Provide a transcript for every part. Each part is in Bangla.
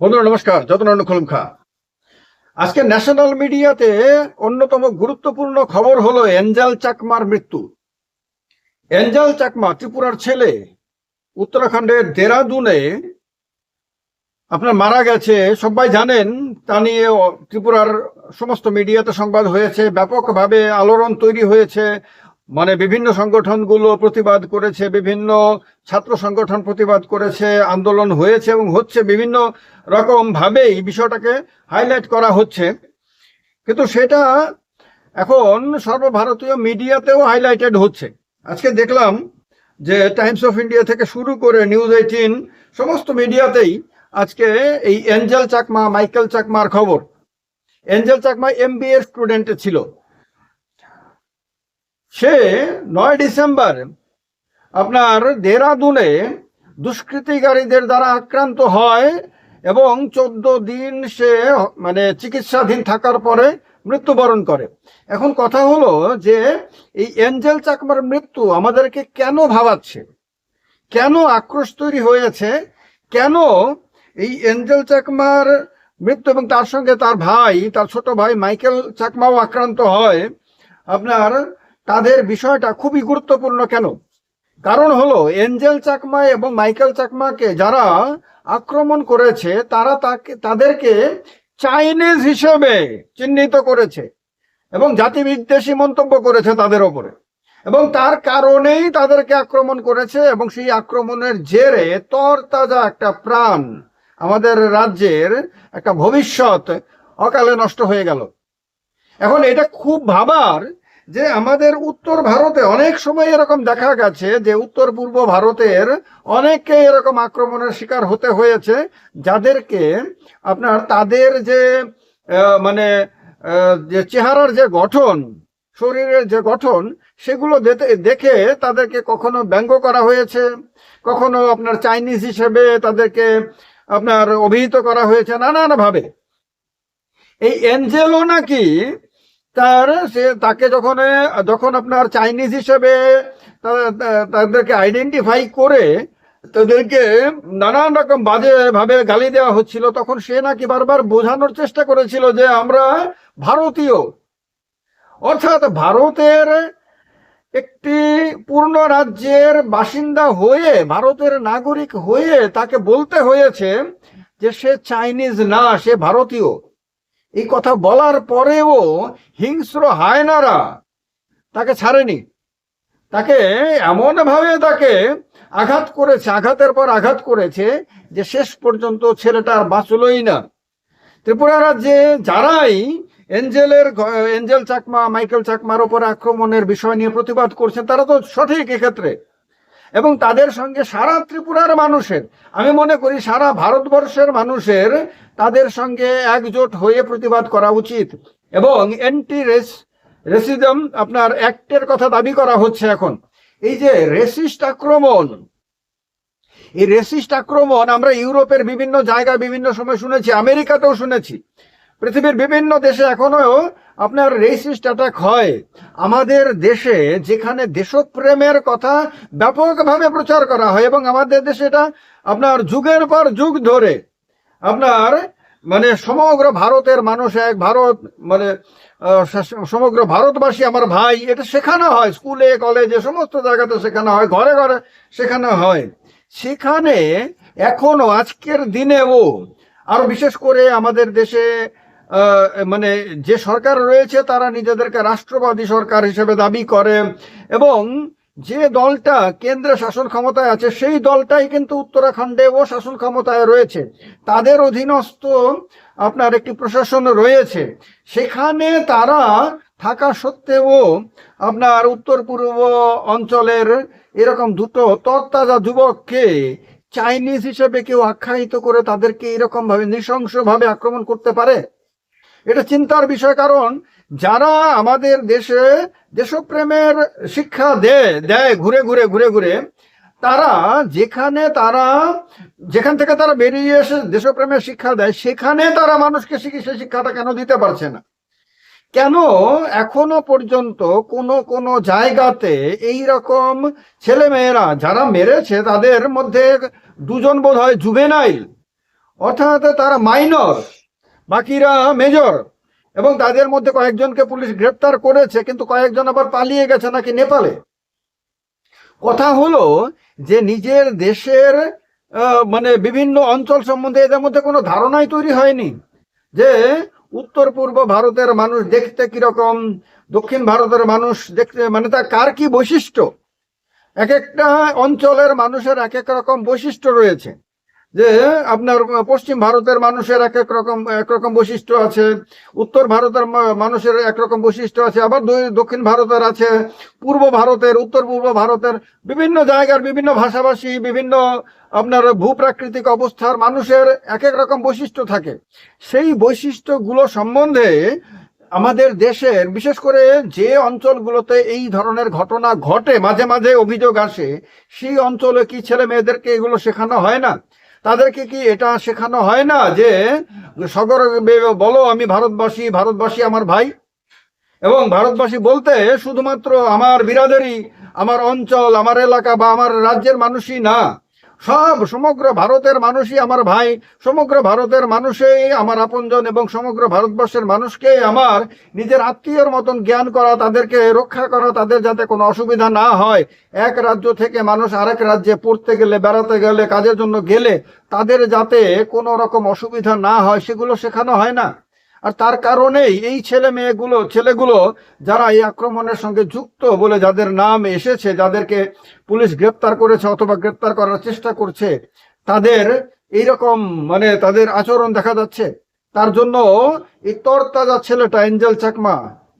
বন্ধুরা, নমস্কার। যতনারায়ণ খুলুম খা। আজকে ন্যাশনাল মিডিয়াতে অন্যতম গুরুত্বপূর্ণ খবর হলো এঞ্জাল চাকমার মৃত্যু। এঞ্জাল চাকমা, ত্রিপুরার ছেলে, উত্তরাখণ্ডের দেরাদুনে আপনার মারা গেছে। সবাই জানেন, তা নিয়ে ত্রিপুরার সমস্ত মিডিয়াতে সংবাদ হয়েছে, ব্যাপকভাবে আলোড়ন তৈরি হয়েছে। মানে বিভিন্ন সংগঠনগুলো প্রতিবাদ করেছে, বিভিন্ন ছাত্র সংগঠন প্রতিবাদ করেছে, আন্দোলন হয়েছে এবং হচ্ছে বিভিন্ন রকম ভাবেই বিষয়টাকে হাইলাইট করা হচ্ছে। কিন্তু সেটা এখন সর্বভারতীয় মিডিয়াতেও হাইলাইটেড হচ্ছে। আজকে দেখলাম যে টাইমস অফ ইন্ডিয়া থেকে শুরু করে নিউজ এইটিন সমস্ত মিডিয়াতেই আজকে এই এঞ্জেল চাকমা মাইকেল চাকমার খবর। এঞ্জেল চাকমা এম বি এর স্টুডেন্ট ছিল। সে নয় ডিসেম্বর আপনার দেরাদুনে দুষ্কৃতিকারীদের দ্বারা আক্রান্ত হয় এবং চোদ্দ দিন সে মানে চিকিৎসাধীন থাকার পরে মৃত্যুবরণ করে। এখন কথা হলো যে এই এঞ্জেল চাকমার মৃত্যু আমাদেরকে কেন ভাবাচ্ছে? কেন আক্রোশ তৈরি হয়েছে? কেন এই এঞ্জেল চাকমার মৃত্যু এবং তার সঙ্গে তার ভাই, তার ছোট ভাই মাইকেল চাকমাও আক্রান্ত হয়? আপনার তাদের বিষয়টা খুবই গুরুত্বপূর্ণ কেন? কারণ হলো, এঞ্জেল চাকমা এবং মাইকেল চাকমাকে যারা আক্রমণ করেছে, তারা তাকে, তাদেরকে চাইনিজ হিসেবে চিহ্নিত করেছে এবং জাতিবিদ্বেষী মন্তব্য করেছে তাদের ওপরে। এবং তার কারণেই তাদেরকে আক্রমণ করেছে এবং সেই আক্রমণের জেরে তরতাজা একটা প্রাণ আমাদের রাজ্যের একটা ভবিষ্যৎ অকালে নষ্ট হয়ে গেল। এখন এটা খুব ভাবার যে আমাদের উত্তর ভারতে অনেক সময় এরকম দেখা গেছে যে উত্তর পূর্ব ভারতের অনেককে এরকম আক্রমণের শিকার হতে হয়েছে, যাদেরকে আপনার তাদের যে মানে যে চেহারার যে গঠন, শরীরের যে গঠন, সেগুলো দেখে তাদেরকে কখনো ব্যঙ্গ করা হয়েছে, কখনো আপনার চাইনিজ হিসেবে তাদেরকে আপনার অভিহিত করা হয়েছে নানানভাবে। এই এঞ্জেলও নাকি তার, সে তাকে যখন যখন আপনার চাইনিজ হিসেবে তাদেরকে আইডেন্টিফাই করে, তাদেরকে নানান রকম বাজে ভাবে গালি দেওয়া হচ্ছিল, তখন সে নাকি বারবার বোঝানোর চেষ্টা করেছিল যে আমরা ভারতীয়। অর্থাৎ ভারতের একটি পূর্ণ রাজ্যের বাসিন্দা হয়ে, ভারতের নাগরিক হয়ে তাকে বলতে হয়েছে যে সে চাইনিজ না, সে ভারতীয়। এই কথা বলার পরেও হিংস্র হায়নারা তাকে ছাড়েনি। তাকে এমনভাবে তাকে আঘাত করেছে, আঘাতের পর আঘাত করেছে যে শেষ পর্যন্ত ছেলেটা আর বাঁচলই না। ত্রিপুরা রাজ্যে যারাই এঞ্জেলের এঞ্জেল চাকমা, মাইকেল চাকমার ওপর আক্রমণের বিষয় নিয়ে প্রতিবাদ করছেন তারা তো সঠিক এক্ষেত্রে। এবং তাদের সঙ্গে সারা ত্রিপুরার মানুষের, আমি মনে করি সারা ভারতবর্ষের মানুষের তাদের সঙ্গে একজোট হয়ে প্রতিবাদ করা উচিত। এবং অ্যান্টি রেস রেসিজম আপনার অ্যাক্টের কথা দাবি করা হচ্ছে এখন। এই যে রেসিস্ট আক্রমণ, এই রেসিস্ট আক্রমণ আমরা ইউরোপের বিভিন্ন জায়গায় বিভিন্ন সময় শুনেছি, আমেরিকাতেও শুনেছি। পৃথিবীর বিভিন্ন দেশে এখনও আপনার রেসিস্ট অ্যাটাক হয়। আমাদের দেশে যেখানে দেশপ্রেমের কথা ব্যাপকভাবে প্রচার করা হয় এবং আমাদের দেশে এটা আপনার যুগের পর যুগ ধরে আপনার মানে সমগ্র ভারতের মানুষ এক, ভারত মানে সমগ্র ভারতবাসী আমার ভাই, এটা শেখানো হয়। স্কুলে, কলেজে, সমস্ত জায়গাতে শেখানো হয়, ঘরে ঘরে শেখানো হয়। সেখানে এখনও আজকের দিনেও, আরও বিশেষ করে আমাদের দেশে মানে যে সরকার রয়েছে, তারা নিজেদেরকে রাষ্ট্রবাদী সরকার হিসেবে দাবি করে এবং যে দলটা কেন্দ্রে শাসন ক্ষমতায় আছে, সেই দলটাই কিন্তু উত্তরাখণ্ডেও শাসন ক্ষমতায় রয়েছে। তাদের অধীনস্থ আপনার একটি প্রশাসন রয়েছে। সেখানে তারা থাকা সত্ত্বেও আপনার উত্তর পূর্ব অঞ্চলের এরকম দুটো তরতাজা যুবককে চাইনিজ হিসেবে কেউ আখ্যায়িত করে তাদেরকে এরকম ভাবে নৃশংসভাবে আক্রমণ করতে পারে? এটা চিন্তার বিষয়, কারণ যারা আমাদের দেশে দেশপ্রেমের শিক্ষা দেয় দেয় ঘুরে ঘুরে ঘুরে ঘুরে, তারা যেখানে তারা, যেখান থেকে তারা বেরিয়ে এসে দেশপ্রেমের শিক্ষা দেয়, সেখানে তারা মানুষকে সেই শিক্ষাটা কেন দিতে পারছে না? কেন এখনও পর্যন্ত কোন কোন জায়গাতে এই রকম ছেলে মেয়েরা যারা মেরেছে, তাদের মধ্যে দুজন বোধ হয় জুভেনাইল, অর্থাৎ তারা মাইনর। বাকিরা মেজর এবং তাদের মধ্যে কয়েকজনকে পুলিশ গ্রেপ্তার করেছে, কিন্তু কয়েকজন আবার পালিয়ে গেছে নাকি নেপালে। কথা হলো যে নিজের দেশের মানে বিভিন্ন অঞ্চল সম্বন্ধে এদের মধ্যে কোনো ধারণাই তৈরি হয়নি যে উত্তর পূর্ব ভারতের মানুষ দেখতে কীরকম, দক্ষিণ ভারতের মানুষ দেখতে মানে তা কার কি বৈশিষ্ট্য? এক একটা অঞ্চলের মানুষের এক এক রকম বৈশিষ্ট্য রয়েছে। যে, আপনার পশ্চিম ভারতের মানুষের এক এক রকম একরকম বৈশিষ্ট্য আছে, উত্তর ভারতের মানুষের একরকম বৈশিষ্ট্য আছে, আবার দক্ষিণ ভারতের আছে, পূর্ব ভারতের, উত্তর পূর্ব ভারতের বিভিন্ন জায়গার বিভিন্ন ভাষাভাষী, বিভিন্ন আপনার ভূপ্রাকৃতিক অবস্থার মানুষের এক এক রকম বৈশিষ্ট্য থাকে। সেই বৈশিষ্ট্যগুলো সম্বন্ধে আমাদের দেশের, বিশেষ করে যে অঞ্চলগুলোতে এই ধরনের ঘটনা ঘটে, মাঝে মাঝে অভিযোগ আসে, সেই অঞ্চলে কি ছেলে মেয়েদেরকে এগুলো শেখানো হয় না? তাদেরকে কি এটা শেখানো হয় না যে সগর বলো আমি ভারতবাসী ভারতবাসী আমার ভাই? এবং ভারতবাসী বলতে শুধুমাত্র আমার বিরাদেরই, আমার অঞ্চল, আমার এলাকা বা আমার রাজ্যের মানুষই না। সব সমগ্র ভারতের মানুষই আমার ভাই, সমগ্র ভারতের মানুষই আমার আপনজন এবং সমগ্র ভারতবর্ষের মানুষকে আমার নিজের আত্মীয়র মতন জ্ঞান করা, তাদেরকে রক্ষা করা, তাদের যাতে কোনো অসুবিধা না হয়। এক রাজ্য থেকে মানুষ আরেক রাজ্যে পড়তে গেলে, বেড়াতে গেলে, কাজের জন্য গেলে তাদের যাতে কোনো রকম অসুবিধা না হয়, সেগুলো শেখানো হয় না। আর তার কারণেই এই ছেলে মেয়েগুলো, ছেলেগুলো যারা এই আক্রমণের সঙ্গে যুক্ত বলে যাদের নাম এসেছে, যাদেরকে পুলিশ গ্রেপ্তার করেছে অথবা গ্রেপ্তার করার চেষ্টা করছে, তাদের এইরকম মানে তাদের আচরণ দেখা যাচ্ছে। তার জন্য এই তরতাজা ছেলেটা, এঞ্জেল চাকমা,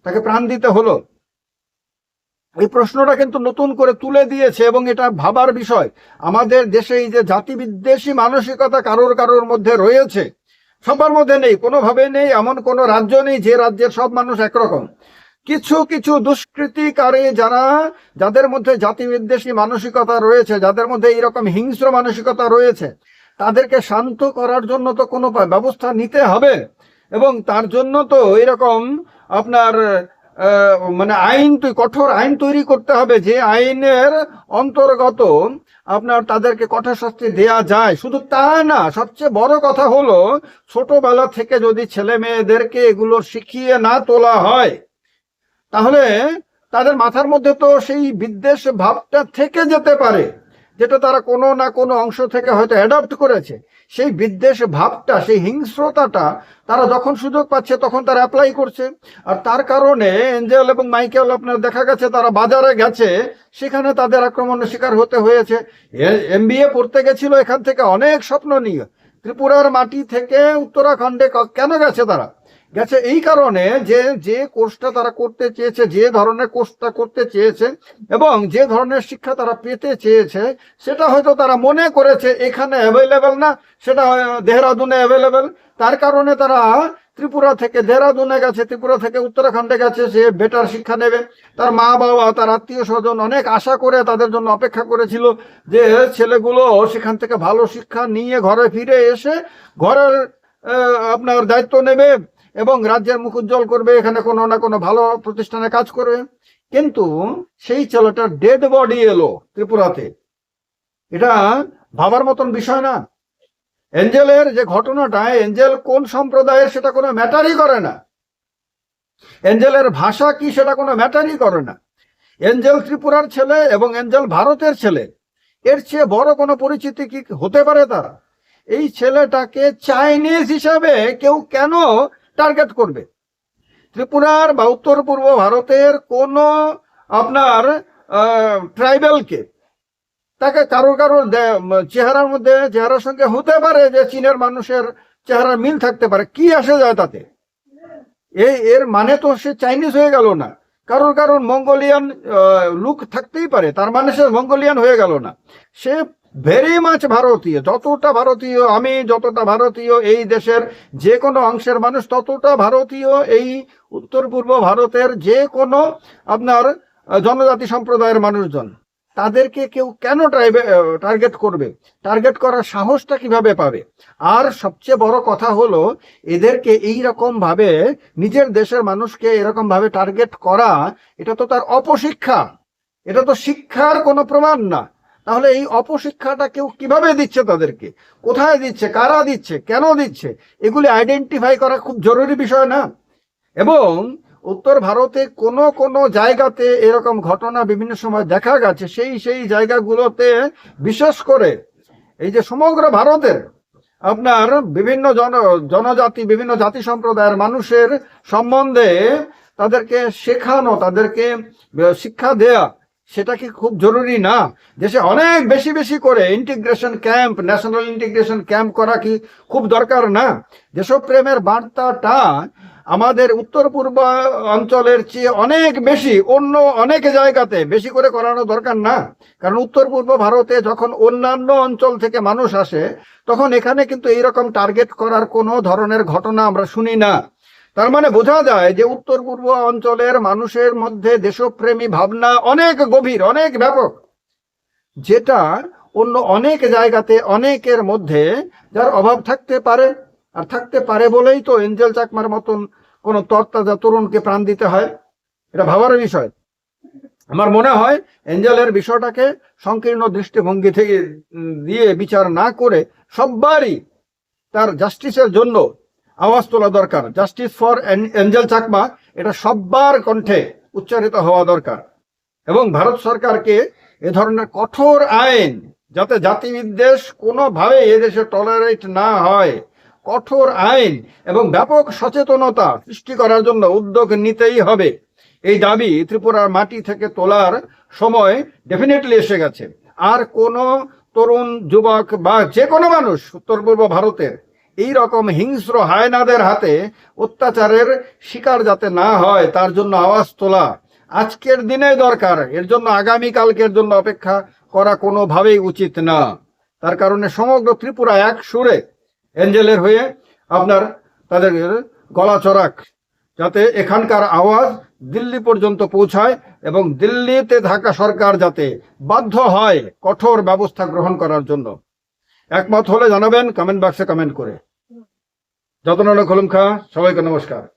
তাকে প্রাণ দিতে হলো। এই প্রশ্নটা কিন্তু নতুন করে তুলে দিয়েছে এবং এটা ভাবার বিষয়। আমাদের দেশে এই যে জাতি বিদ্বেষী মানসিকতা কারোর কারোর মধ্যে রয়েছে সবার মধ্যে নেই, কোনোভাবে নেই, এমন কোনো রাজ্য নেই যে রাজ্যের সব মানুষ একরকম। কিছু কিছু দুষ্কৃতিকারী যারা, যাদের মধ্যে জাতি বিদ্বেষী মানসিকতা রয়েছে, যাদের মধ্যে এইরকম হিংস্র মানসিকতা রয়েছে, তাদেরকে শান্ত করার জন্য তো কোনো ব্যবস্থা নিতে হবে। এবং তার জন্য তো এরকম আপনার মানে আইন কঠোর আইন তৈরি করতে হবে যে আইনের অন্তর্গত আপনার তাদেরকে কঠোর শাস্তি দেয়া যায়। শুধু তা না, সবচেয়ে বড় কথা হলো, ছোটবেলা থেকে যদি ছেলে মেয়েদেরকে এগুলো শিখিয়ে না তোলা হয়, তাহলে তাদের মাথার মধ্যে তো সেই বিদ্বেষ ভাবটা থেকে যেতে পারে। যেটা তারা কোনো না কোনো অংশ থেকে হয়তো অ্যাডাপ্ট করেছে। সেই বিদ্বেষ ভাবটা, সেই হিংস্রতাটা তারা যখন সুযোগ পাচ্ছে তখন তারা অ্যাপ্লাই করছে। আর তার কারণে এঞ্জেল এবং মাইকেল আপনার দেখা গেছে তারা বাজারে গেছে, সেখানে তাদের আক্রমণের শিকার হতে হয়েছে। এম পড়তে গেছিল এখান থেকে অনেক স্বপ্ন নিয়ে। ত্রিপুরার মাটি থেকে উত্তরাখণ্ডে কেন গেছে তারা? গেছে এই কারণে যে যে কোর্সটা তারা করতে চেয়েছে, যে ধরনের কোর্সটা করতে চেয়েছে এবং যে ধরনের শিক্ষা তারা পেতে চেয়েছে, সেটা হয়তো তারা মনে করেছে এখানে অ্যাভেলেবেল না, সেটা দেহরাদুনে অ্যাভেলেবেল তার কারণে তারা ত্রিপুরা থেকে দেহরাদুনে গেছে, ত্রিপুরা থেকে উত্তরাখণ্ডে গেছে, সে বেটার শিক্ষা নেবে। তার মা বাবা, তার আত্মীয় স্বজন অনেক আশা করে তাদের জন্য অপেক্ষা করেছিল যে ছেলেগুলো সেখান থেকে ভালো শিক্ষা নিয়ে ঘরে ফিরে এসে ঘরের আপনার দায়িত্ব নেবে। এবং রাজ্যের মুখ উজ্জ্বল করবে, এখানে কোনো না কোনো ভালো প্রতিষ্ঠানে কাজ করবে। কিন্তু সেই ছেলেটার ডেড বডি এলো ত্রিপুরাতে। এটা ভাবার মতন বিষয় না। এঞ্জেলের যে ঘটনাটা, এঞ্জেল কোন সম্প্রদায়ের সেটা কোনো ম্যাটারই করে না। এঞ্জেলের ভাষা কি সেটা কোনো ম্যাটারই করে না। এঞ্জেল ত্রিপুরার ছেলে এবং এঞ্জেল ভারতের ছেলে, এর চেয়ে বড় কোনো পরিচিতি কি হতে পারে তার? এই ছেলেটাকে চাইনিজ হিসাবে কেউ কেন টার্গেট করবে। ত্রিপুরার বা উত্তর পূর্ব ভারতের কোনো আপনার ট্রাইবেলকে তাকে কারও কারও চেহারার মধ্যে, চেহারার সঙ্গে হতে পারে যে চীনের মানুষের চেহারার মিল থাকতে পারে। কি আসে যায় তাতে? এই এর মানে তো সে চাইনিজ হয়ে গেল না। কারোর কারণ মঙ্গোলিয়ান লুক থাকতেই পারে। তার মানে সে মঙ্গোলিয়ান হয়ে গেল না। সে ভেরি মাছ ভারতীয় যতটা ভারতীয় আমি যতটা ভারতীয় এই দেশের যে কোনো অংশের মানুষ, ততটা ভারতীয় এই উত্তর পূর্ব ভারতের যে কোনো আপনার জনজাতি সম্প্রদায়ের মানুষজন, তাদেরকে কেউ কেন টার্গেট করবে? টার্গেট করার সাহসটা কীভাবে পাবে? আর সবচেয়ে বড় কথা হলো, এদেরকে এই ভাবে নিজের দেশের মানুষকে এরকম ভাবে টার্গেট করা, এটা তো তার অপশিক্ষা। এটা তো শিক্ষার কোনো প্রমাণ না। তাহলে এই অপশিক্ষাটা কেউ কীভাবে দিচ্ছে তাদেরকে? কোথায় দিচ্ছে? কারা দিচ্ছে? কেন দিচ্ছে? এগুলি আইডেন্টিফাই করা খুব জরুরি বিষয় না? এবং উত্তর ভারতে কোনো কোনো জায়গাতে এরকম ঘটনা বিভিন্ন সময় দেখা গেছে। সেই সেই জায়গাগুলোতে বিশেষ করে এই যে সমগ্র ভারতের আপনার বিভিন্ন জন, জনজাতি, বিভিন্ন জাতি সম্প্রদায়ের মানুষের সম্বন্ধে তাদেরকে শেখানো, তাদেরকে শিক্ষা দেয়া সেটা কি খুব জরুরি না? দেশে অনেক বেশি বেশি করে integration camp national integration camp করা কি খুব দরকার না? দেশপ্রেমের বার্তাটা আমাদের উত্তর পূর্ব অঞ্চলের চেয়ে অনেক বেশি, অন্য অনেক জায়গাতে বেশি করে করানো দরকার না। কারণ উত্তর পূর্ব ভারতে যখন অন্যান্য অঞ্চল থেকে মানুষ আসে, তখন এখানে কিন্তু এইরকম টার্গেট করার কোনো ধরনের ঘটনা আমরা শুনি না। তার মানে বোঝা যায় যে উত্তর পূর্ব অঞ্চলের মানুষের মধ্যে দেশপ্রেমী ভাবনা অনেক গভীর, অনেক ব্যাপক। যেটা অন্য অনেক জায়গাতে, অনেকের মধ্যে যার অভাব থাকতে পারে, আর থাকতে পারে বলেই তো এঞ্জেল চাকমার মতন কোনো তরতাজা তরুণকে প্রাণ দিতে হয়। এটা ভাবার বিষয়। আমার মনে হয় এঞ্জেলের বিষয়টাকে সংকীর্ণ দৃষ্টিভঙ্গি থেকে দিয়ে বিচার না করে সব্বারই তার জাস্টিসের জন্য আওয়াজ তোলা দরকার। জাস্টিস ফর এঞ্জেল চাকমা এটা সব্বার কণ্ঠে উচ্চারিত হওয়া দরকার। এবং ভারত সরকারকে এ ধরনের কঠোর আইন যাতে জাতি বিদ্বেষ কোনোভাবে এদেশে টলারেট না হয়, কঠোর আইন এবং ব্যাপক সচেতনতা সৃষ্টি করার জন্য উদ্যোগ নিতেই হবে। এই দাবি ত্রিপুরার মাটি থেকে তোলার সময় ডেফিনেটলি এসে গেছে। আর কোনো তরুণ, যুবক বা যে কোনো মানুষ উত্তর পূর্ব ভারতের এই রকম হিংস্র হায়নাদের হাতে অত্যাচারের শিকার যাতে না হয়, তার জন্য আওয়াজ তোলা আজকের দিনে দরকার। এর জন্য আগামী কালকের জন্য অপেক্ষা করা কোনোভাবেই উচিত না। তার কারণে সমগ্র ত্রিপুরা এক সুরে এঞ্জেলের হয়ে আপনার তাদের গলা চড়াক, যাতে এখানকার আওয়াজ দিল্লি পর্যন্ত পৌঁছায় এবং দিল্লিতে থাকা সরকার যাতে বাধ্য হয় কঠোর ব্যবস্থা গ্রহণ করার জন্য। একমত হলে জানাবেন কমেন্ট বক্সে কমেন্ট করে। যতন খলুম খা সবাইকে নমস্কার।